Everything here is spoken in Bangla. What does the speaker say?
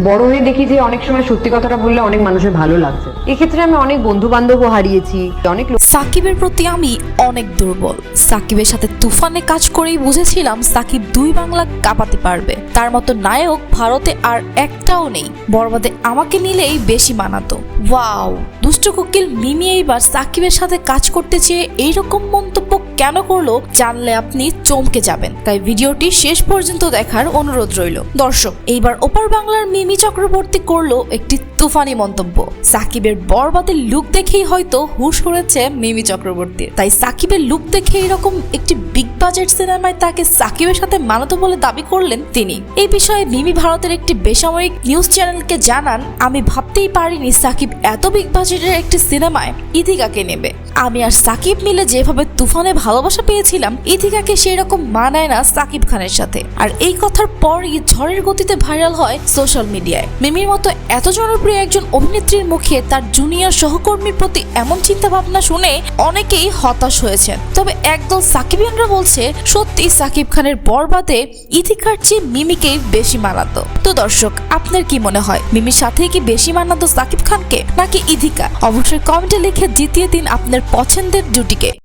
বড় হয়ে দেখি যে অনেক সময় সত্যি কথাটা বললে অনেক মানুষের ভালো লাগছে। এক্ষেত্রে আমি অনেক বন্ধু বান্ধবও হারিয়েছি, অনেক সাকিবের প্রতি আমি অনেক দুর্বল। সাকিবের সাথে তুফানে কাজ করেই বুঝেছিলাম সাকিব দুই বাংলা কাঁপাতে পারবে। তার মতো নায়ক ভারতে আর একটাও নেই। বরবাদে আমাকে নিলেই বেশি মানাতো। ওয়াও! দুষ্ট কোকিল মিমি এইবার সাকিবের সাথে কাজ করতে চেয়ে এইরকম মন্তব্য কেন করল জানলে আপনি চমকে যাবেন। তাই ভিডিওটি শেষ পর্যন্ত দেখার অনুরোধ রইল। দর্শক, এইবার ওপার বাংলার মিমি চক্রবর্তী করল একটি তুফানি মন্তব্য। সাকিবের বরবাদের লুক দেখেই হয়তো হুশ করেছে মিমি চক্রবর্তী। তাই সাকিবের লুক দেখে এরকম একটি বিগ বাজেট সিনেমায় তাকে সাকিবের সাথে মানাতো বলে দাবি করলেন তিনি। এই বিষয়ে মিমি ভারতের একটি বেসামরিক নিউজ চ্যানেলকে জানান, আমি ভাবতেই পারিনি সাকিব এত বিগ বাজেটের একটি সিনেমায় ইদিকাকে নেবে। আমি আর সাকিব মিলে যেভাবে তুফানে ভালোবাসা পেয়েছিলাম ইদিকাকে সেই রকম মানায় না সাকিব খানের সাথে। আর এই কথার পরই ঝড়ের গতিতে ভাইরাল হয় সোশ্যাল মিডিয়ায়। মিমির মতো এত জনপ্রিয় একজন অভিনেত্রীর মুখে তার জুনিয়র সহকর্মীর প্রতি এমন চিন্তা ভাবনা শুনে অনেকেই হতাশ হয়েছেন। তবে একদল সাকিবিয়ানরা বলছে সত্যি সাকিব খানের বরবাদে ইথিকার চেয়ে মিমিকেই বেশি মানাতো। তো দর্শক, আপনার কি মনে হয়, মিমির সাথে কি বেশি মানাতো সাকিব খানকে নাকি ইথিকা অবশ্যই কমেন্টে লিখে জিতিয়ে দিন আপনার পছন্দের জুটিকে